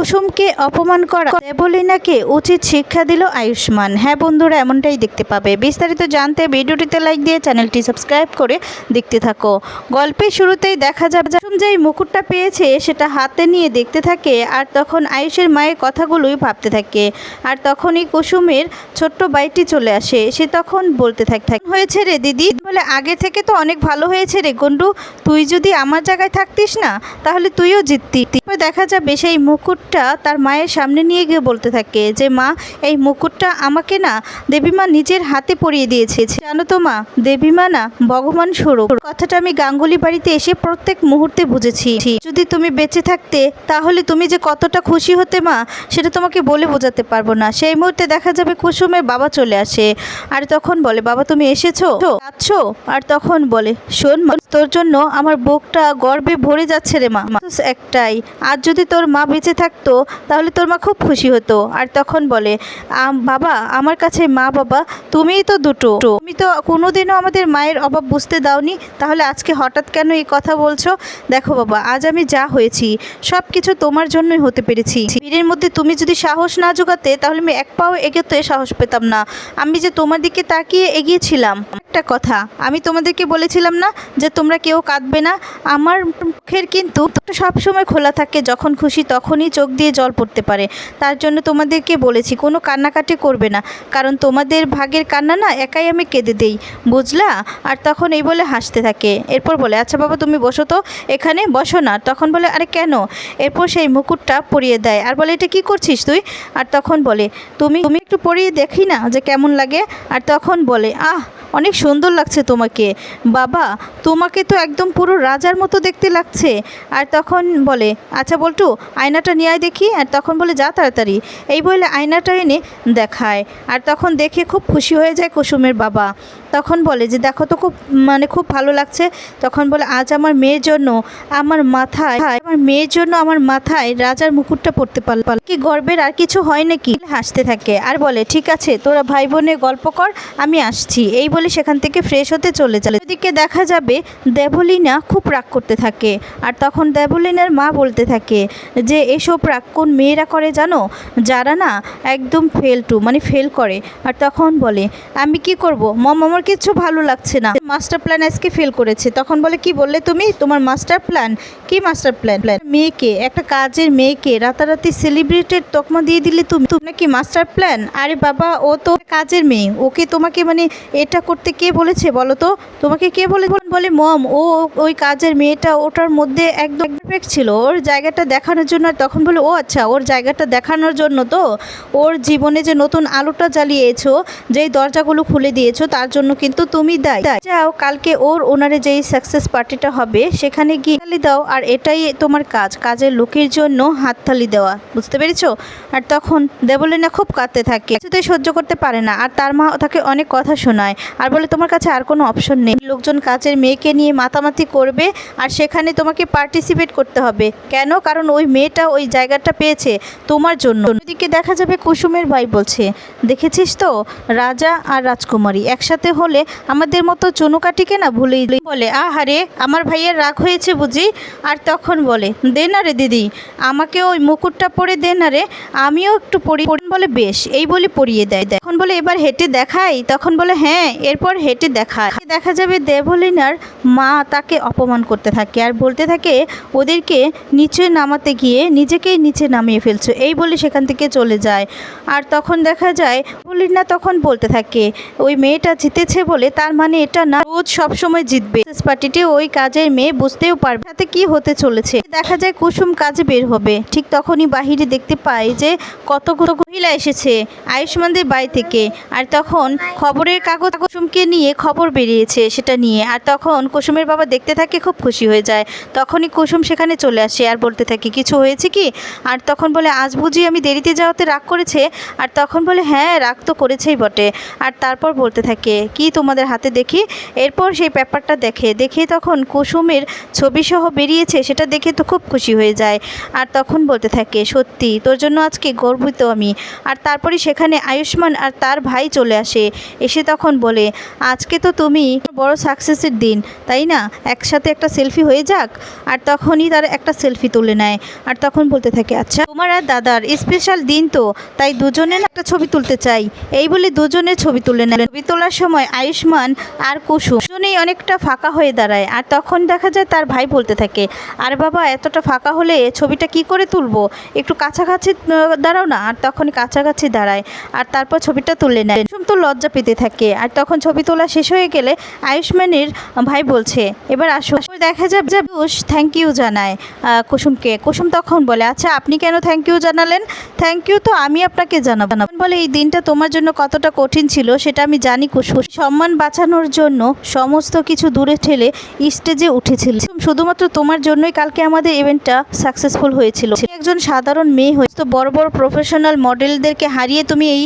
কুসুমকে অপমান করা দেবলীনাকে উচিত শিক্ষা দিল আয়ুষ্মান। হ্যাঁ বন্ধুরা, এমনটাই দেখতে পাবে। বিস্তারিত জানতে ভিডিওটিতে লাইক দিয়ে চ্যানেলটি সাবস্ক্রাইব করে দেখতে থাকো। গল্পের শুরুতেই দেখা যাবে কুসুম যেই মুকুটটা পেয়েছে, সেটা হাতে নিয়ে দেখতে থাকে আর তখন আয়ুষের মায়ের কথাগুলোই ভাবতে থাকে। আর তখনই কুসুমের ছোট্ট বাইটি চলে আসে, সে তখন বলতে থাকে "কেমন হয়েছে রে দিদি? বলে, আগে থেকে তো অনেক ভালো হয়েছে রে গন্ডু। তুই যদি আমার জায়গায় থাকতিস না, তাহলে তুইও জিততি। দেখা যাবে সেই মুকুটটা তার মায়ের সামনে নিয়ে গিয়ে বলতে থাকে যে, মা, এই মুকুটটা আমাকে না দেবীমা নিজের হাতে পরিয়ে দিয়েছে। জানো তো মা, দেবীমা না ভগবান স্বরূপ। কথাটা আমি গাঙ্গুলি বাড়িতে এসে প্রত্যেক মুহূর্তে বুঝেছি। যদি তুমি বেঁচে থাকতে, তাহলে তুমি যে কতটা খুশি হতে মা, সেটা তোমাকে বলে বোঝাতে পারব না। সেই মুহূর্তে দেখা যাবে কুসুমের বাবা চলে আসে। আর তখন বলে, বাবা, তুমি এসেছ? যাচ্ছো আর তখন বলে, শোন তোর জন্য আমার বুকটা গর্বে ভরে যাচ্ছে রে মা। একটাই আর যদি তোর মা বেঁচে থাকতো, তাহলে তোর মা খুব খুশি হতো। আর তখন বলে বাবা, আমার কাছে মা, বাবা, তুমিই তো দুটো। তুমি তো কোনোদিনও আমাদের মায়ের অভাব বুঝতে দাওনি। তাহলে আজকে হঠাৎ কেন এই কথা বলছো? দেখো বাবা, আজ আমি যা হয়েছি সব কিছু তোমার জন্যই হতে পেরেছি। বীরের মধ্যে তুমি যদি সাহস না জোগাতে, তাহলে আমি এক পাও এগোতে সাহস পেতাম না। আমি যে তোমার দিকে তাকিয়ে এগিয়েছিলাম একটা কথা, আমি তোমাদেরকে বলেছিলাম না যে তোমরা কেউ কাঁদবে না? আমার মুখের কিন্তু সবসময় খোলা থাকে, যখন খুশি তখনই চোখ দিয়ে জল পড়তে পারে। তার জন্য তোমাদেরকে বলেছি, কোনো কান্নাকাটি করবে না। কারণ তোমাদের ভাগের কান্না না, একাই আমি কেঁদে দেই, বুঝলা? আর তখন এই বলে হাসতে থাকে। এরপর বলে আচ্ছা বাবা, তুমি বসো তো, এখানে বসো না। তখন বলে, আরে কেন? এরপর সেই মুকুটটা পরিয়ে দেয়। আর বলে, এটা কি করছিস তুই? আর তখন বলে, তুমি তুমি একটু পরিয়ে দেখি না যে কেমন লাগে? আর তখন বলে, আহ অনেক সুন্দর লাগছে তোমাকে। বাবা, তোমাকে তো একদম পুরো রাজার মতো দেখতে লাগছে। আর তখন বলে আচ্ছা বল্টু, আয়নাটা নিয়ে আয় দেখি। আর তখন বলে, যা তাড়াতাড়ি। এই বলে আয়নাটা এনে দেখায়। আর তখন দেখে খুব খুশি হয়ে যায় কুসুমের বাবা। তখন বলে যে, দেখো তো খুব মানে খুব ভালো লাগছে। তখন বলে, আজ আমার মেয়ের জন্য আমার মাথায়, আমার মেয়ের জন্য আমার মাথায় রাজার মুকুটটা পড়তে পারলাম। কি গর্বের, আর কিছু হয় নাকি? হাসতে থাকে। আর বলে, ঠিক আছে, তোরা ভাই বোনে গল্প কর, আমি আসছি। এই সেখান থেকে ফ্রেশ হতে চলে চলে ওদিকে দেখা যাবে দেবলীনা খুব রাগ করতে থাকে আর তখন দেবলীনার মা বলতে থাকে যে, এসব রাগ কোন মেয়েরা করে জানো? যারা না একদম ফেল টু মানে ফেল করে। আর তখন বলে, আমি কি করব? মম, আমার কিছু ভালো লাগছে না। মাস্টার প্ল্যান আজকে ফেল করেছে। তখন বলে, কি বললে তুমি? তোমার মাস্টার প্ল্যান কি মাস্টার প্ল্যান প্ল্যান মেয়েকে, একটা কাজের মেয়েকে রাতারাতি সেলিব্রেটেড তকমা দিয়ে দিলে তুমি? তুমি কি মাস্টার প্ল্যান আরে বাবা, ও তো কাজের মেয়ে। ওকে তোমাকে মানে এটা করতে কে বলেছে বলো তো? তোমাকে কে বলে বলে মম? ও ওই কাজের মেয়েটা ওটার মধ্যে একদম পারফেক্ট ছিল। ওর জায়গাটা দেখানোর জন্য তখন বলে, ও আচ্ছা ওর জায়গাটা দেখানোর জন্য তো? ওর জীবনে যে নতুন আলোটা জ্বালিয়েছো, যেই দরজাগুলো খুলে দিয়েছ, তার জন্য কিন্তু তুমি দায়। যাও, কালকে ওর ওনারে যেই সাকসেস পার্টিটা হবে, সেখানে গিয়ে দাও। আর এটাই তোমার কাজ, কাজের লোকের জন্য হাততালি দেওয়া। বুঝতে পেরেছ? আর তখন দেবলিনা খুব কাঁদতে থাকে। সহ্য করতে পারে না। আর তার মা তাকে অনেক কথা শোনায়। আর বলে, তোমার কাছে আর কোনো অপশন নেই। লোকজন কাজের মেয়েকে নিয়ে মাতামাতি করবে আর সেখানে তোমাকে পার্টিসিপেট করতে হবে। কেন? কারণ ওই মেয়েটা ওই জায়গাটা পেয়েছে তোমার জন্য। ওদিকে দেখা যাবে কুসুমের ভাই বলছে, দেখেছিস তো? রাজা আর রাজকুমারী একসাথে হলে আমাদের মতো চুনুকাটিকে না ভুলেই বলে, আহারে, আমার ভাইয়ের রাগ হয়েছে বুঝি? আর তখন বলে, দে না রে দিদি, আমাকে ওই মুকুটটা পরে দে না রে, আমিও একটু পরি বলে, বেশ, এই বলে পরিয়ে দেয়। তখন বলে, এবার হেঁটে দেখাই। তখন বলে হ্যাঁ এরপর হেঁটে দেখায় দেখা যাবে দেবলিনার মা তাকে অপমান করতে থাকে আর বলতে থাকে, ওদেরকে নিচে নামাতে গিয়ে নিজেকেই নিচে নামিয়ে ফেলছো। এই বলে সেখান থেকে চলে যায়। আর তখন দেখা যায় দেবলিনা তখন বলতে থাকে, ওই মেয়েটা জিতেছে বলে, তার মানে এটা না রোজ সবসময় জিতবে। পার্টিতে ওই কাজের মেয়ে বুঝতেও পারবে তাতে কি হতে চলেছে। দেখা যায় কুসুম কাজে বের হবে। ঠিক তখনই বাহিরে দেখতে পায় যে কতগুলো মহিলা এসেছে আয়ুষ্মানদের বাড়ি থেকে। আর তখন খবরের কাগজ কুসুমকে নিয়ে খবর বেরিয়েছে সেটা নিয়ে। আর তখন কুসুমের বাবা দেখতে থাকে খুব খুশি হয়ে যায়। তখনই কুসুম সেখানে চলে আসে আর বলতে থাকে, কিছু হয়েছে কি? আর তখন বলে, আজ বুঝি আমি দেরিতে যাওয়াতে রাগ করেছে? আর তখন বলে হ্যাঁ রাগ তো করেছেই বটে। আর তারপর বলতে থাকে, কি তোমাদের হাতে দেখি? এরপর সেই পেপারটা দেখে। দেখে তখন কুসুমের ছবি সহ বেরিয়েছে, সেটা দেখে তো খুব খুশি হয়ে যায়। আর তখন বলতে থাকে, সত্যি, তোর জন্য আজকে গর্বিত আমি। আর তারপরে সেখানে আয়ুষ্মান আর তার ভাই চলে আসে। এসে তখন বলে, আজকে তো তুমি বড় সাকসেসের দিন, তাই না? একসাথে একটা সেলফি হয়ে যাক? আর তখনই তার একটা সেলফি তুলে নেয়। আর তখন বলতে থাকে আচ্ছা তোমার আর দাদার স্পেশাল দিন তো, তাই দুজনে না একটা ছবি তুলতে চাই? এই বলে দুজনে ছবি তুলে নেয় ছবি তোলার সময় আয়ুষ্মান আর কুসুম দুজনেই অনেকটা ফাঁকা হয়ে দাঁড়ায় আর তখন দেখা যায় তার ভাই বলতে থাকে, আর বাবা, এতটা ফাঁকা হলে ছবিটা কি করে তুলবো? একটু কাছাকাছি দাঁড়াও না। আর তখন কাছাকাছি দাঁড়ায় আর তারপর ছবিটা তুলে নেয়। কুসুম তো লজ্জা পেতে থাকে আর তখন ছবি তোলা শেষ হয়ে গেলে আয়ুষ্মানের ভাই বলছে, এবার আসো। দেখা যাবে যে আয়ুষ থ্যাংক ইউ জানায় কুসুমকে। কুসুম তখন বলে আচ্ছা আপনি কেন থ্যাংক ইউ জানালেন? থ্যাংক ইউ তো আমি আপনাকে জানাব। বলে, এই দিনটা তোমার জন্য কতটা কঠিন ছিল সেটা আমি জানি কুসুম। সম্মান বাঁচানোর জন্য সমস্ত কিছু দূরে ঠেলে স্টেজে উঠেছিল। শুধুমাত্র তোমার জন্যই কালকে আমাদের ইভেন্টটা সাকসেসফুল হয়েছিল। একজন সাধারণ মেয়ে হয়ে তো বড় বড় প্রফেশনাল মডেলদেরকে হারিয়ে তুমি এই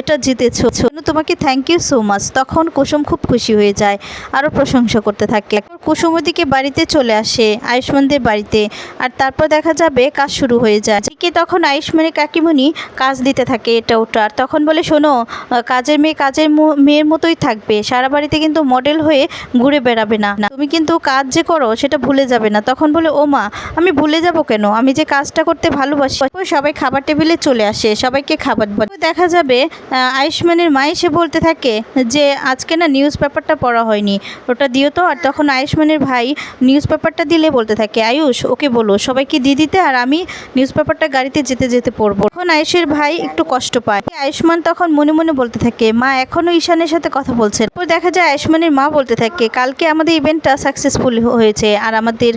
এটা জিতেছো। তোমাকে থ্যাংক ইউ সো মাচ তখন কুসুম খুব খুশি হয়ে যায় আরও প্রশংসা করতে থাকে। কুসুম ওদিকে বাড়িতে চলে আসে আয়ুষ্মানদের বাড়িতে। আর তারপর দেখা যাবে কাজ শুরু হয়ে যায়। এদিকে তখন আয়ুষ্মানের কাকিমণি কাজ দিতে থাকে এটা ওটা। আর তখন বলে, শোনো, কাজের মেয়ে কাজের মেয়ের মতোই থাকবে। সারা বাড়িতে কিন্তু মডেল হয়ে ঘুরে বেড়াবে না। তুমি কিন্তু কাজ যে করো সেটা ভুলে যাবে না। তখন বলে, ও মা, আমি ভুলে যাব কেন? আমি যে কাজটা করতে ভালোবাসি সবাই খাবার টেবিলে চলে আসে, সবাইকে খাবার। দেখা যাবে আয়ুষ্মানের মা এসে বলতে থাকে যে, আজকে না নিউজ পেপারটা পড়া হয়নি। ওটা দিও তো। আর তখন আয়ুষ্মানের ভাই নিউজ পেপারটা দিলে বলতে থাকে, আয়ুষ, ওকে বলো, সবাইকে দিয়ে দিতে আর আমি নিউজ পেপারটা গাড়িতে যেতে যেতে পড়ব। তখন আয়ুষের ভাই একটু কষ্ট পায়। আয়ুষ্মান তখন মনে মনে বলতে থাকে, মা, এখনও ঈশানের সাথে কথা বলছেন। তারপর দেখা যায় আয়ুষ্মানের মা বলতে থাকে, কালকে আমাদের ইভেন্টটা সাকসেসফুল হয়েছে আর আমাদের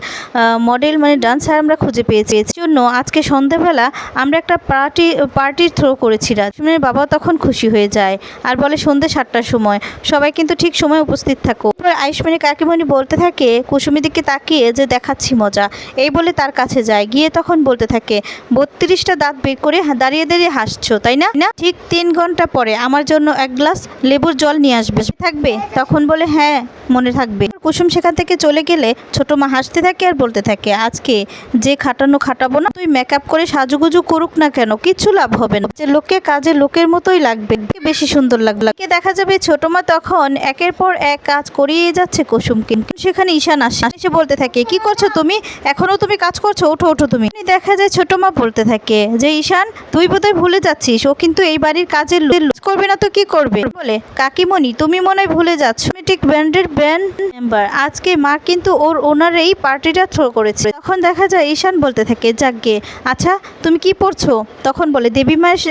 মডেল মানে ডান্সার আমরা খুঁজে পেয়েছি। এর জন্য আজকে সন্ধ্যাবেলা আমরা একটা পার্টি পার্টির থ্রো করেছিলাম আয়ুষ্মানের বাবা তখন খুশি হয়ে যায় আর বলে, সন্ধ্যে সাতটার সময়। সবাই কিন্তু ঠিক সময় উপস্থিত থাকো। আয়ুষ্মানের কাকিমণি বলতে থাকে কুসুমের দিকে তাকিয়ে যে দেখাচ্ছি মজা, এই বলে তার কাছে যায়। গিয়ে তখন বলতে থাকে বত্রিশটা দাঁত বের করে দাঁড়িয়ে দাঁড়িয়ে হাসছো, তাই না? না, ঠিক তিন ঘণ্টা পরে আমার জন্য এক গ্লাস লেবুর জল নিয়ে আসবে। থাকবে? তখন বলে হ্যাঁ মনে থাকবে। কুসুম সেখান থেকে চলে গেলে ছোট মা হাসতে থাকে আর বলতে থাকে, আজকে যে খাটানো খাটাবো না, তুই মেকআপ করে সাজুগুজু করুক না কেন কিচ্ছু লাভ হবে না। যে লোকে কাজে লোকের মতোই লাগবে বেশি সুন্দর লাগবে কে দেখা যাবে ছোট মা তখন একের পর এক কাজ করিয়ে যাচ্ছে কুসুম কিন্তু সেখানে ঈশান আসে এসে বলতে থাকে, কি করছ তুমি? এখনও তুমি কাজ করছ? ওঠো ওঠো তুমি। দেখা যায় ছোট মা বলতে থাকে, যে ঈশান, তুই বোধহয় ভুলে যাচ্ছিস, ও কিন্তু এই বাড়ির কাজের করবে না তো কি করবে? বলে, কাকিমণি, তুমি মনে হয় ভুলে যাচ্ছ। ঠিক ব্র্যান্ডের ব্র্যান্ড মেম্বার আজকে মা কিন্তু ওর ওনার এই পার্টিটা থ্রো করেছে। তখন দেখা যায় ঈশান বলতে থাকে যাকগে আচ্ছা তুমি কি পরছো? তখন বলে, দেবী মায়ের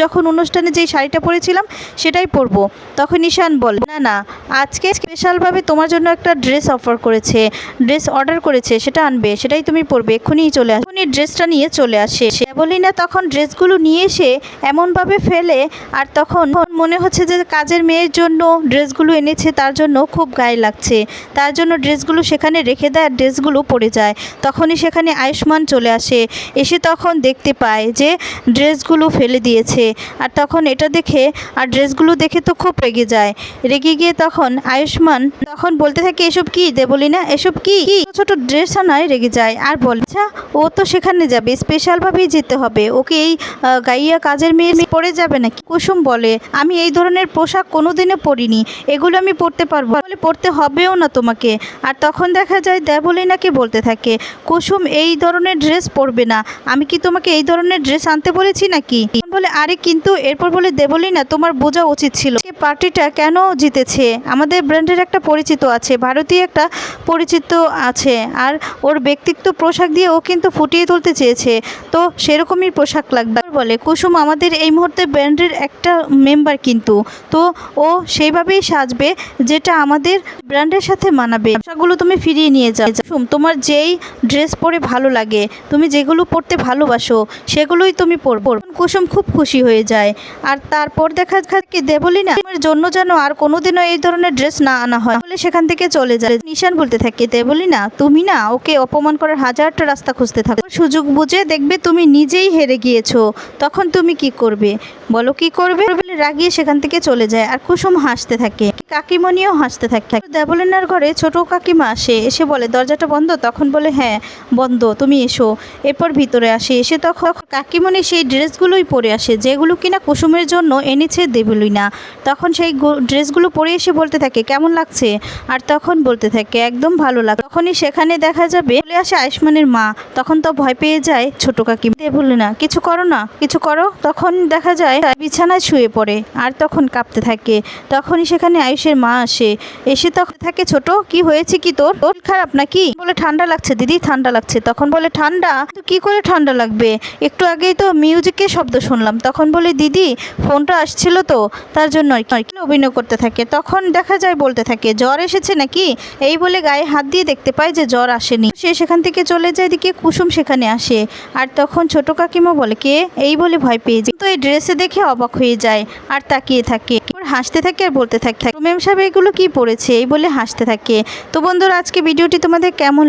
যখন অনুষ্ঠানে যে শাড়িটা পরেছিলাম, সেটাই পরবো। তখন ঈশান বলে, না না, আজকে স্পেশালভাবে তোমার জন্য একটা ড্রেস অফার করেছে ড্রেস অর্ডার করেছে, সেটা আনবে, সেটাই তুমি পরবে, এক্ষুনি চলে আসে এক্ষুনি ড্রেসটা নিয়ে চলে আসে। সে বলি না তখন ড্রেসগুলো নিয়ে এসে এমনভাবে ফেলে আর তখন মনে হচ্ছে যে কাজের মেয়ের জন্য ড্রেসগুলো এনেছে, তার জন্য খুব গায়ে লাগছে। তার জন্য ড্রেসগুলো সেখানে রেখে দেয় আর ড্রেসগুলো পড়ে যায়। তখনই সেখানে আয়ুষ্মান চলে আসে। এসে তখন দেখতে পায় যে ড্রেসগুলো ফেলে দিয়েছে। আর তখন এটা দেখে, আর ড্রেসগুলো দেখে তো খুব রেগে যায়। রেগে গিয়ে তখন আয়ুষ্মান তখন বলতে থাকে, এসব কি দেবলিনা? এসব কি? ছোট ড্রেস আনায় রেগে যায়। আর বলে আচ্ছা ও তো সেখানে যাবে স্পেশালভাবেই যেতে হবে। ওকে এই গাইয়া কাজের মেয়ে পরে যাবে নাকি? কুসুম বলে, আমি এই ধরনের পোশাক কোনোদিনও পরিনি। এগুলো আমি পরতে পারব বলে পরতে হবেও না তোমাকে। আর তখন দেখা যায় দেবলিনাকে বলতে থাকে, কুসুম এই ধরনের ড্রেস পরবে না। আমি কি তোমাকে এই ধরনের ড্রেস আনতে বলেছি নাকি? বলে, আরে কিন্তু। এরপর বলে, দেবলিনা, তোমার বোঝা উচিত ছিল। সে পার্টিটা কেন জিতেছে? আমাদের ব্র্যান্ডের একটা পরিচিত আছে, ভারতীয় একটা পরিচিত আছে। আর ওর ব্যক্তিত্ব পোশাক দিয়ে ও কিন্তু ফুটিয়ে তুলতে চেয়েছে। তো সেরকমই পোশাক লাগবে বলে। কুসুম, আমাদের এই মুহূর্তে ব্র্যান্ডের একটা মেম্বার কিন্তু। তো ও সেইভাবেই সাজবে যেটা আমাদের ব্র্যান্ডের সাথে মানাবে। পোশাকগুলো তুমি ফিরিয়ে নিয়ে যাও। কুসুম, তোমার যেই ড্রেস পরে ভালো লাগে, তুমি যেগুলো পরতে ভালোবাসো, সেগুলোই তুমি পরবো। কুসুম খুব খুশি হয়ে যায়। আর তারপর দেখা যায় কি দেবলি না তোমার জন্য যেন আর কোনোদিনও এই ধরনের ড্রেস না আনা হয়। তাহলে সেখান থেকে চলে যায়। নিশান বলতে থাকে দেবলি না তুমি না ওকে অপমান করার হাজারটা রাস্তা খুঁজতে থাকো। সুযোগ বুঝে দেখবে তুমি নিজেই হেরে গিয়েছো। তখন তুমি কি করবে? বলো কি করবে? রাগিয়ে সেখান থেকে চলে যায় আর কুসুম হাসতে থাকে। কাকিমণিও হাসতে থাকে। দেবলিনার ঘরে ছোট কাকিমা আসে। এসে বলে, দরজাটা বন্ধ? তখন বলে হ্যাঁ বন্ধ, তুমি এসো। এরপর ভিতরে আসে। এসে তখন কাকিমণি সেই ড্রেসগুলোই পরে আসে, যেগুলো কিনা কুসুমের জন্য এনেছে দেবলিনা। তখন সেই ড্রেসগুলো পরে এসে বলতে থাকে, কেমন লাগছে? আর তখন বলতে থাকে, একদম ভালো লাগে তখনই সেখানে দেখা যাবে, চলে আসে আয়ুষ্মানের মা। তখন তো ভয় পেয়ে যায় ছোট কাকি বললে, না, কিছু করো না, কিছু করো। তখন দেখা যায় বিছানায় শুয়ে পড়ে আর তখন কাঁপতে থাকে। তখনই সেখানে আয়ুষের মা আসে। এসে তখন থাকে, ছোট, কি হয়েছে কি তোর? তোর খারাপ নাকি? বলে, ঠান্ডা লাগছে দিদি, ঠান্ডা লাগছে। তখন বলে, ঠান্ডা? তো কি করে ঠান্ডা লাগবে? একটু আগেই তো মিউজিকের শব্দ শুনলাম। তখন বলে, দিদি, ফোনটা আসছিল তো, তার জন্য অভিনয় করতে থাকে। তখন দেখা যায় বলতে থাকে, জ্বর এসেছে নাকি? এই বলে গায়ে হাত দিয়ে দেখতে পায় যে জ্বর আসেনি। সে সেখান থেকে চলে যায় দিকে কুসুম সেখানে আসে। আর তখন ছোট কাকিমা বলে, কে? এই বলে ভয় পেয়ে যায়। তো এই ড্রেসে দেখে অবাক হয়ে যায় আর তাকিয়ে থাকে। হাসতে থাকে আর বলতে থাকে মেম সাহেব, এগুলো কি পড়েছে? এই বলে হাসতে থাকে। তো বন্ধুরা, আজকে ভিডিওটি তোমাদের কেমন